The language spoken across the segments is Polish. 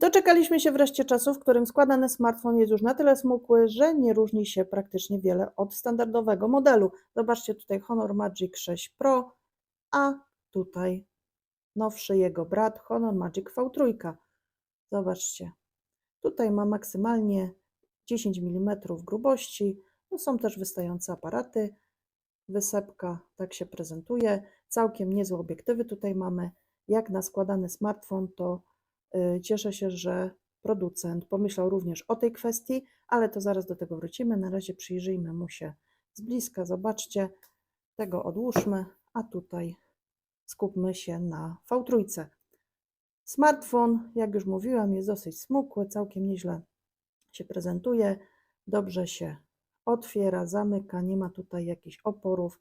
Doczekaliśmy się wreszcie czasu, w którym składany smartfon jest już na tyle smukły, że nie różni się praktycznie wiele od standardowego modelu. Zobaczcie tutaj Honor Magic 6 Pro, a tutaj nowszy jego brat Honor Magic V3. Zobaczcie, tutaj ma maksymalnie 10 mm grubości. No są też wystające aparaty. Wysepka tak się prezentuje. Całkiem niezłe obiektywy tutaj mamy. Jak na składany smartfon, to cieszę się, że producent pomyślał również o tej kwestii, ale to zaraz do tego wrócimy. Na razie przyjrzyjmy mu się z bliska. Zobaczcie, tego odłóżmy, a tutaj skupmy się na V3. Smartfon, jak już mówiłam, jest dosyć smukły, całkiem nieźle się prezentuje, dobrze się otwiera, zamyka, nie ma tutaj jakichś oporów.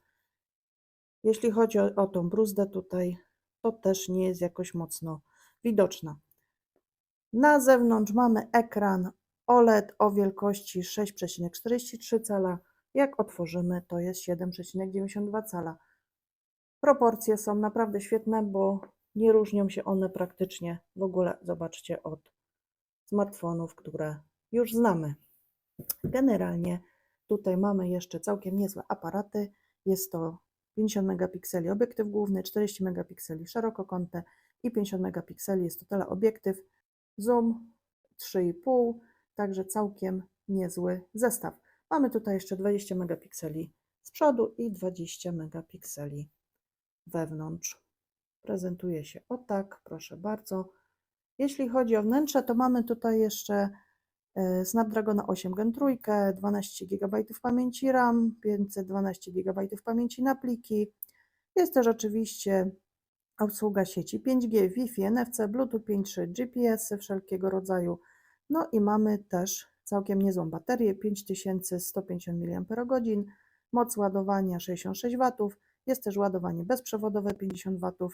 Jeśli chodzi o, o tą bruzdę tutaj, to też nie jest jakoś mocno widoczna. Na zewnątrz mamy ekran OLED o wielkości 6,43 cala. Jak otworzymy, to jest 7,92 cala. Proporcje są naprawdę świetne, bo nie różnią się one praktycznie w ogóle, zobaczcie, od smartfonów, które już znamy. Generalnie tutaj mamy jeszcze całkiem niezłe aparaty. Jest to 50 megapikseli obiektyw główny, 40 megapikseli szerokokątne i 50 megapikseli jest to teleobiektyw. Zoom 3,5, także całkiem niezły zestaw. Mamy tutaj jeszcze 20 megapikseli z przodu i 20 megapikseli wewnątrz. Prezentuje się o tak, proszę bardzo. Jeśli chodzi o wnętrze, to mamy tutaj jeszcze e, Snapdragona 8 Gen 3, 12 GB pamięci RAM, 512 GB pamięci na pliki. Jest też oczywiście obsługa sieci 5G, Wi-Fi, NFC, Bluetooth 5.3, GPS wszelkiego rodzaju. No i mamy też całkiem niezłą baterię, 5150 mAh, moc ładowania 66 W, jest też ładowanie bezprzewodowe 50 W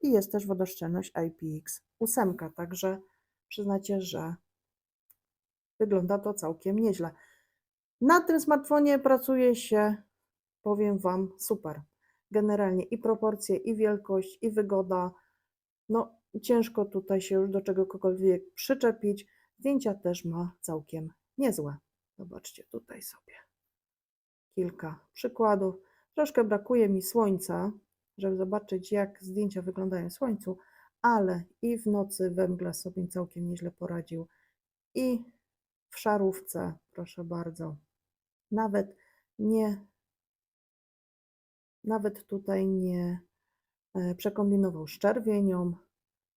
i jest też wodoszczelność IPX8, także przyznacie, że wygląda to całkiem nieźle. Na tym smartfonie pracuje się, powiem Wam, super. Generalnie i proporcje, i wielkość, i wygoda. No, ciężko tutaj się już do czegokolwiek przyczepić. Zdjęcia też ma całkiem niezłe. Zobaczcie tutaj sobie kilka przykładów. Troszkę brakuje mi słońca, żeby zobaczyć, jak zdjęcia wyglądają w słońcu, ale i w nocy we mgle sobie całkiem nieźle poradził. I w szarówce, proszę bardzo. Nawet nie, nawet tutaj nie e, przekombinował z czerwienią.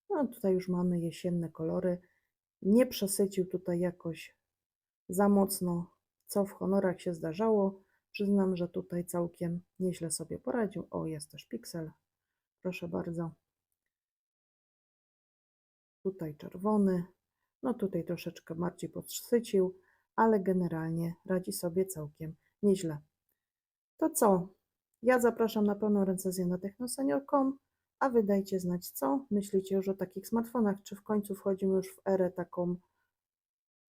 No tutaj już mamy jesienne kolory. Nie przesycił tutaj jakoś za mocno, co w honorach się zdarzało. Przyznam, że tutaj całkiem nieźle sobie poradził. O, jest też piksel. Proszę bardzo. Tutaj czerwony. No tutaj troszeczkę bardziej podsycił, ale generalnie radzi sobie całkiem nieźle. To co? Ja zapraszam na pełną recenzję na technosenior.com, a wy dajcie znać, co myślicie już o takich smartfonach. Czy w końcu wchodzimy już w erę taką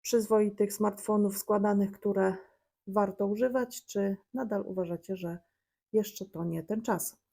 przyzwoitych smartfonów składanych, które warto używać, czy nadal uważacie, że jeszcze to nie ten czas?